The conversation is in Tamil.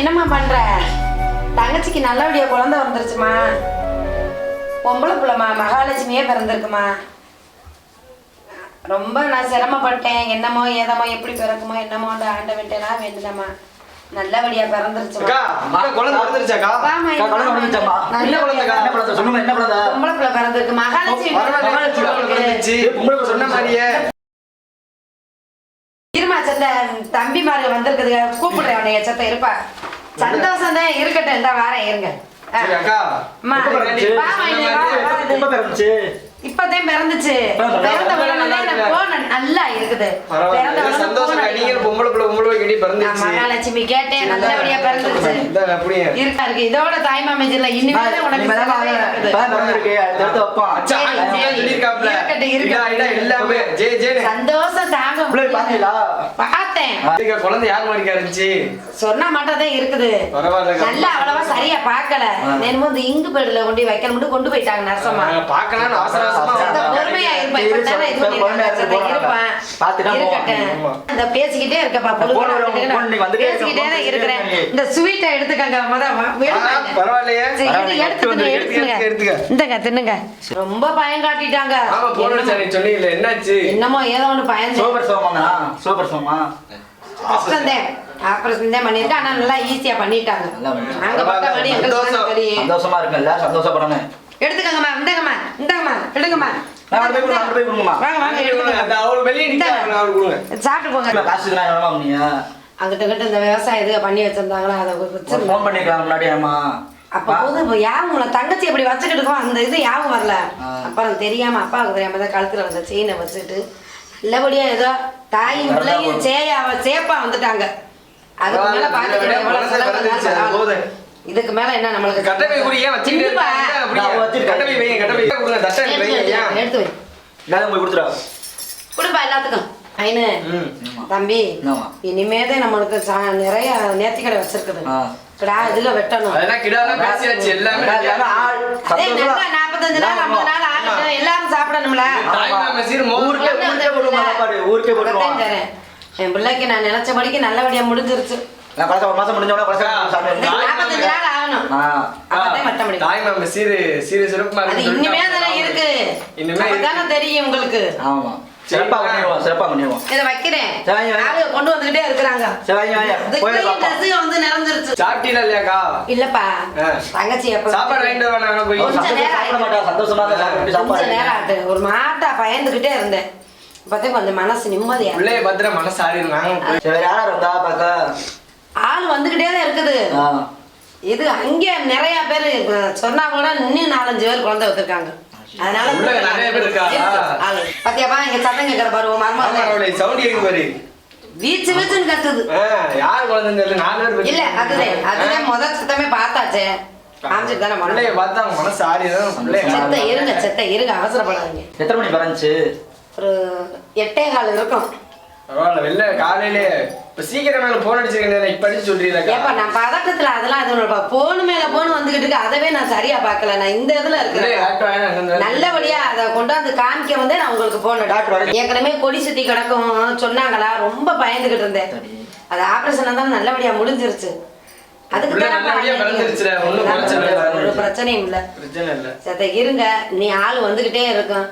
என்னம்மா பண்ற? தங்கச்சிக்கு நல்லபடியா குழந்தை வந்துருச்சுமா பொம்பளை புள்ளம்மா மகாலட்சுமியே பிறந்திருக்குமா. ரொம்ப நான் சிரமப்பட்டேன். என்னமோ ஏதமோ எப்படி பிறக்குமோ என்னமோ ஆண்டவன்ட்டேனா வேண்டுதம்மா நல்லபடியா பிறந்துருச்சுமா. பொம்பளை புள்ள பிறந்திருக்கு. மகாலட்சுமி இருமா சத்த தம்பி மாதிரி வந்திருக்குது கூப்பிடுறேன் உன்னைய சத்த இருப்பா. சந்தோஷம் தான் இருக்கட்டும் இந்த வாரேன் இருங்க. அக்கா. இப்பதான் பிறந்துச்சு. பிறந்த- உடனே நல்லா இருக்குது. பிறந்த உடனே நீங்க. பொம்பளை பிள்ளை பொம்பளை கட்டி பிறந்துச்சு. மகாலட்சுமி கேட்டேன். நல்லபடியா பிறந்துச்சு. அப்படியே இருக்கா இருக்கு. இதோட தாய்மாமேஜில இனிமே உனக்கு எல்லாமே. ஜே ஜேன்னு. சந்தோஷம் தாங்க. பாத்தீங்களா? பார்த்தேன். குழந்தை யார் மாதிரி இருந்துச்சு? சொன்னா மட்டும் தான் இருக்குது. நல்லா அவ்வளவா சரியா பார்க்கல. என்னமோ இந்த இங்கு பேடுல கொண்டு வைக்கணும் மட்டும் கொண்டு போயிட்டாங்க நரசம்மா. பாக்கலாம் அவசர அவசரமா பேசிக்கிட்டே இருக்கப்பா பேசிக்கிட்டே இருக்கிறேன். இந்த ஸ்வீட்டை எடுத்துக்கங்க. இந்தங்க தின்னுங்க. ரொம்ப பயம் காட்டிட்டாங்க. என்னமோ- ஏதோ ஒண்ணு பயந்து. சூப்பர் சோமாண்ணா, சூப்பர் சோமா. கஷ்டம் தான் ஆபரேஷன் தான் பண்ணிருக்கேன் ஆனா நல்லா ஈஸியா பண்ணிட்டாங்க. சந்தோஷமா. இருக்கு எல்லாரும் சந்தோஷப்படணும் எடுத்துக்கங்கம்மா இந்தங்கம்மா சாப்பிட்டு போங்க? அங்கிட்ட கிட்ட இந்த விவசாயம் இது பண்ணி வச்சிருந்தாங்களா அதை. அப்ப போது இப்ப யாவும் உங்களை தங்கச்சி எப்படி வச்சுக்கிட்டு இருக்கோம் அந்த இது யாவும் வரல. அப்புறம் தெரியாம அப்பாவுக்கு தெரியாம தான் கழுத்துல வந்த செயினை வச்சுட்டு நல்லபடியா ஏதோ தாயும் பிள்ளையும் சேயா சேப்பா வந்துட்டாங்க. அதுக்கு மேல பாத்துக்கிட்டு எவ்வளவு செலவு. இதுக்கு மேல என்ன நம்மளுக்கு கட்டப்பை குடி ஏன் வச்சுக்கிட்டு சின்னப்பா. இருக்காங்க? அப்படியே நான் வச்சிருக்கேன். கட்டப்பை வைங்க கட்டப்பை கொடுங்க தட்டை வைங்க? எடுத்து வை எல்லாரும் போய் கொடுத்துரு. கொடுப்பா எல்லாத்துக்கும் ஐனு. தம்பி? இனிமேதான் நம்மளுக்கு சா- நிறைய நேர்த்தி கடை வச்சிருக்குது. கடா இதுல வெட்டணும் அதெல்லாம் கிடாலாம் பேசியாச்சு எல்லாமே நாற்பத்தஞ்சு நாள் ஐம்பது நாள் ஆகட்டும் எல்லாரும் சாப்பிடணும்ல ஊருக்கே ஊருக்கே சாப்பாடு, ஊருக்கே தரேன். என் பிள்ளைக்கு நான் நினைச்சபடிக்கு நல்லபடியா முடிஞ்சிருச்சு நான் கடைசி ஒரு மாசம் முடிஞ்ச உடனே கடைசி நாற்பத்தஞ்சு நாள் ஆகணும். அப்பதான் வெட்ட முடியும். தாய் மாமன் சீரு சீரு சிறப்புமா அது தானே. இருக்கு. இனிமே இருக்கு. அப்பதானே தெரியும் உங்களுக்கு. ஆமா. சிறப்பா பண்ணிடுவோம் சிறப்பா பண்ணிடுவோம். இதை வைக்கிறேன். கொண்டு வந்துகிட்டே இருக்கிறாங்க. dress வந்து நிறைஞ்சிருச்சு சாப்பிட்டீங்களா இல்லையாக்கா? இல்லப்பா. தங்கச்சி எப்ப சாப்பாடு வாங்கிட்டு வரணும் போய். அவன் கொஞ்ச சந்தோஷமா நேரம் சாப்பிட மாட்டா சந்தோஷமா தான் நேரம் ஆட்டு ஒரு மாட்டா பயந்துகிட்டே இருந்தேன். இப்பதான் கொஞ்சம் மனசு நிம்மதியா. பிள்ளைய பத்திர மனசு சரி யாரா இருந்தா பாக்க? ஆள் வந்துகிட்டே தான் இருக்குது. இது அங்கே நிறைய பேர் சொன்னா கூட இன்னும் நாலஞ்சு பேர் குழந்தை வச்சிருக்காங்க. அதனால உள்ள நிறைய பேர். பாத்தியாப்பா இங்க சத்தம் கேட்கிற பாரு அவளை சவுண்ட் கேட்கு பாரு. வீச்சு வீச்சுன்னு கத்துது. யார் குழந்தைன்னு தெரியல நாலு பேர் இல்ல அதுதே அதுதே முத சத்தமே பார்த்தாச்சே. காமிச்சிட்டு தானே பிள்ளைய பார்த்தா அவங்க மனசு செத்த இருங்க செத்த இருங்க அவசரப்படாதீங்க. எத்தனை மணி பிறந்துச்சு ஒரு எட்டே கால் இருக்கும். பரவாயில்ல வெளில காலையிலே இப்ப சீக்கிரம் மேல போன் அடிச்சிருக்கேன் இப்ப அடிச்சு ஏப்பா சொல்றீங்களா நான் பதட்டத்துல அதெல்லாம் அது ஒண்ணுப்பா போன் மேல போன் வந்துகிட்டு இருக்கு. அதவே நான் சரியா பார்க்கல. நான் இந்த இதுல இருக்கிறேன். நல்லபடியா அதை கொண்டாந்து காமிக்க வந்து நான் உங்களுக்கு போன் டாக்டர் ஏற்கனவே கொடி சுத்தி கிடக்கும் சொன்னாங்களா? ரொம்ப பயந்துகிட்டு இருந்தேன். அது ஆபரேஷன் தான் நல்லபடியா முடிஞ்சிருச்சு. அதுக்கு பிரச்சனையும் இல்ல. பிரச்சனை இல்ல. சத்த இருங்க. நீ ஆள் வந்துகிட்டே இருக்கும்.